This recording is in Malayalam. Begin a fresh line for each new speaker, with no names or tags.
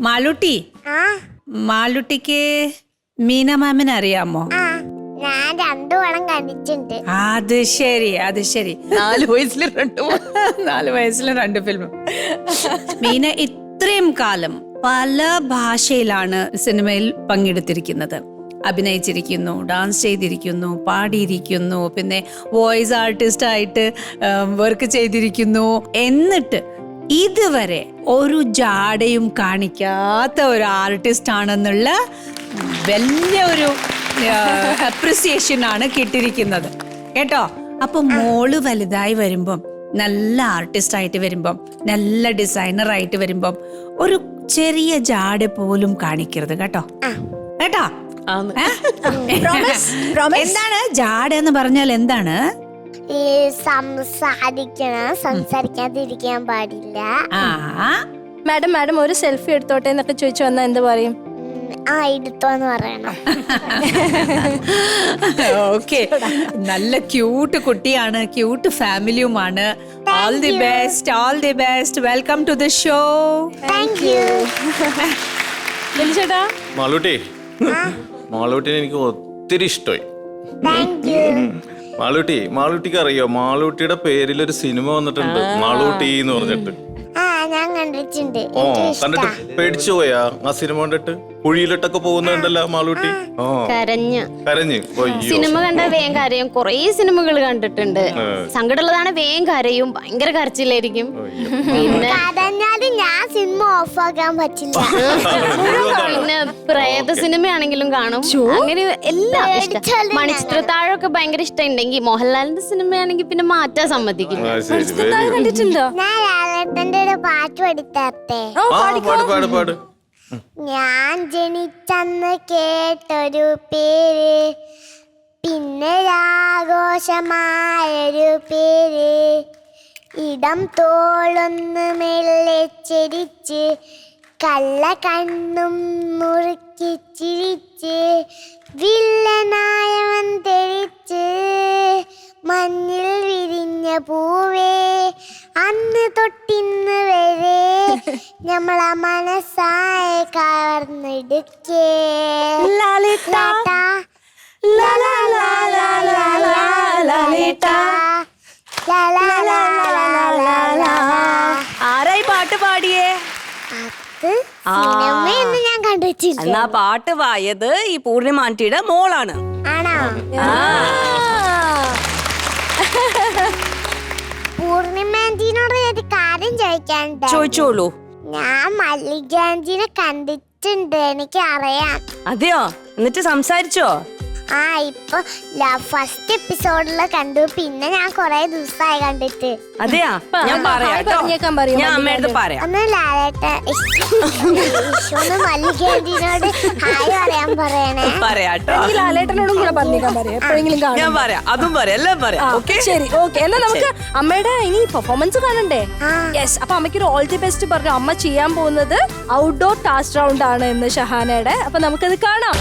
മാളുട്ടി
ആ.
മാളുട്ടിക്ക് മീന മാമിനെ അറിയാമോ?
ആ ഞാൻ രണ്ടു പടം കണ്ടിട്ടുണ്ട്.
അത് ശരി അത് ശരി.
നാല് വയസ്സിൽ രണ്ടു
നാല് വയസ്സിലും രണ്ട് ഫിലിം മീന ഇത്രയും കാലം പല ഭാഷയിലാണ് സിനിമയിൽ പങ്കെടുത്തിരിക്കുന്നത്. അഭിനയിച്ചിരിക്കുന്നു ഡാൻസ് ചെയ്തിരിക്കുന്നു പാടിയിരിക്കുന്നു പിന്നെ വോയിസ് ആർട്ടിസ്റ്റ് ആയിട്ട് വർക്ക് ചെയ്തിരിക്കുന്നു. എന്നിട്ട് ഇതുവരെ ഒരു ജാടയും കാണിക്കാത്ത ഒരു ആർട്ടിസ്റ്റ് ആണെന്നുള്ള വലിയ ഒരു അപ്രിസിയേഷൻ ആണ് കിട്ടിയിരിക്കുന്നത്. കേട്ടോ? അപ്പൊ മോൾ വലുതായി വരുമ്പം നല്ല ആർട്ടിസ്റ്റ് ആയിട്ട് വരുമ്പം നല്ല ഡിസൈനർ ആയിട്ട് വരുമ്പം ഒരു ചെറിയ ജാട പോലും കാണിക്കരുത് കേട്ടോ. കേട്ടോ? എന്താണ്? ജാട എന്ന് പറഞ്ഞാൽ എന്താണ്?
ഈ സംസാരിക്കണം. സംസാരിക്കാതിരിക്കാൻ പാടില്ല.
ആ.
മാഡം മാഡം ഒരു സെൽഫി എടുത്തോട്ടെ എന്നൊക്കെ ചോദിച്ചു വന്നാൽ എന്ത് പറയും?
ആ എടുത്തോന്ന് പറയണം.
ഓക്കെ. നല്ല ക്യൂട്ട് കുട്ടിയാണ്. Cute ഫാമിലിയുമാണ്. All the best all the best welcome to the show
thank you
ചേട്ടാ
മാളൂട്ടി. മാളൂട്ടിനെ എനിക്ക് ഒത്തിരി ഇഷ്ടമായി.
താങ്ക് യു
മാളൂട്ടി മാളൂട്ടിക്ക് അറിയോ? മാളൂട്ടിയുടെ പേരിൽ ഒരു സിനിമ വന്നിട്ടുണ്ട്. മാളൂട്ടി എന്ന് പറഞ്ഞിട്ട്.
ആ ഞാൻ കണ്ടിട്ടുണ്ട്.
ഓ കണ്ടിട്ട് പേടിച്ചു പോയാ? ആ സിനിമ കണ്ടിട്ട്? കുഴിയിലിട്ടൊക്കെ പോകുന്നുണ്ടല്ലോ മാളൂട്ടി? ഓ.
കരഞ്ഞ്.
കരഞ്ഞ്.
സിനിമ കണ്ട വേഗം കരയും. കൊറേ സിനിമകൾ കണ്ടിട്ടുണ്ട്. സങ്കടമുള്ളതാണ് വേഗം കരയും. ഭയങ്കര കരച്ചില്ലായിരിക്കും പിന്നെ
കരഞ്ഞാലും ഞാൻ പറ്റില്ല
പിന്നെ പ്രേത സിനിമയാണെങ്കിലും കാണും. അങ്ങനെ എല്ലാം ഇഷ്ടം.
പേടിച്ചാലും
മണിച്ചിത്രത്താഴമൊക്കെ ഭയങ്കര ഇഷ്ടമുണ്ടെങ്കിൽ മോഹൻലാലിന്റെ സിനിമയാണെങ്കിൽ പിന്നെ മാറ്റാൻ സമ്മതിക്കും
ആ, ശരി very good.
കണ്ടിട്ടുണ്ടോ?
ഞാൻ ലാലേട്ടന്റെ ഒരു പാട്ട് പഠിത്തത്തെ.
ഓ
ആ പാട് പാട് പാട്
ഞാൻ ജനിച്ചന്ന് കേട്ടൊരു പേര് പിന്നെ ആഘോഷമായൊരു പേര്. ഇടം തോളൊന്ന് മെല്ലെ ചെരിച്ച് കള്ള കണ്ണും മുറുക്കി ചിരിച്ച് വില്ലനായവൻ തെളിച്ച് മഞ്ഞിൽ വിരിഞ്ഞ പൂവേ അന്ന് തൊട്ടിന്ന് വരെ നമ്മളെ മനസ്സായ കവർന്നെടുക്കേ ലാലാ. ലാലേട്ടാ. ലാ ലാ ലാ ലാ ലാ ലാ.
ആരായി പാട്ട് പാടിയേ?
ഞാൻ
എന്നാ പാട്ട് പായത് ഈ പൂർണിമ ആന്റിയുടെ മോളാണ്.
ആണോ? പൂർണിമാന്റിനോട് ഒരു കാര്യം ചോദിക്കാനുണ്ട്
ചോദിച്ചോളൂ.
ഞാൻ മല്ലികാന്റിനെ കണ്ടിട്ടുണ്ട് എനിക്ക് അറിയാം
അതെയോ? എന്നിട്ട് സംസാരിച്ചോ?
ആ ഇപ്പൊ ഫസ്റ്റ് എപ്പിസോഡിൽ കണ്ടു. പിന്നെ ഞാൻ കൊറേ ദിവസമായി കണ്ടിട്ട്.
അതെയാ? ഞാൻ പറയാം
പറഞ്ഞേക്കാൻ
ഞാൻ അമ്മയുടെ പറയാം.
ഒന്ന് ലാലേട്ട ഒന്ന് മല്ലികാന്റിനോട് ഹായ് പറയാൻ പറയണേ.
പറയാട്ടോ
ഈ ലാലേട്ടനോടും കൂടെ പറഞ്ഞേക്കാൻ പറയാം? എപ്പോഴെങ്കിലും
ഞാൻ
കാണാം
പറയാം. അതും പറയാം. എല്ലാം പറയാം. ഓക്കെ
ശരി ഓക്കെ എന്നാ നമുക്ക് അമ്മയുടെ ഇനി പെർഫോമൻസ് കാണണ്ടേ?
ആ.
യെസ് അപ്പൊ അമ്മയ്ക്ക് ഒരു ഓൾ ദി ബെസ്റ്റ് പറഞ്ഞു അമ്മ ചെയ്യാൻ പോകുന്നത് ഔട്ട്ഡോർ ടാസ്ക് റൗണ്ട് ആണ് ഇന്ന് ഷഹാനയുടെ. അപ്പൊ നമുക്കത് കാണാം.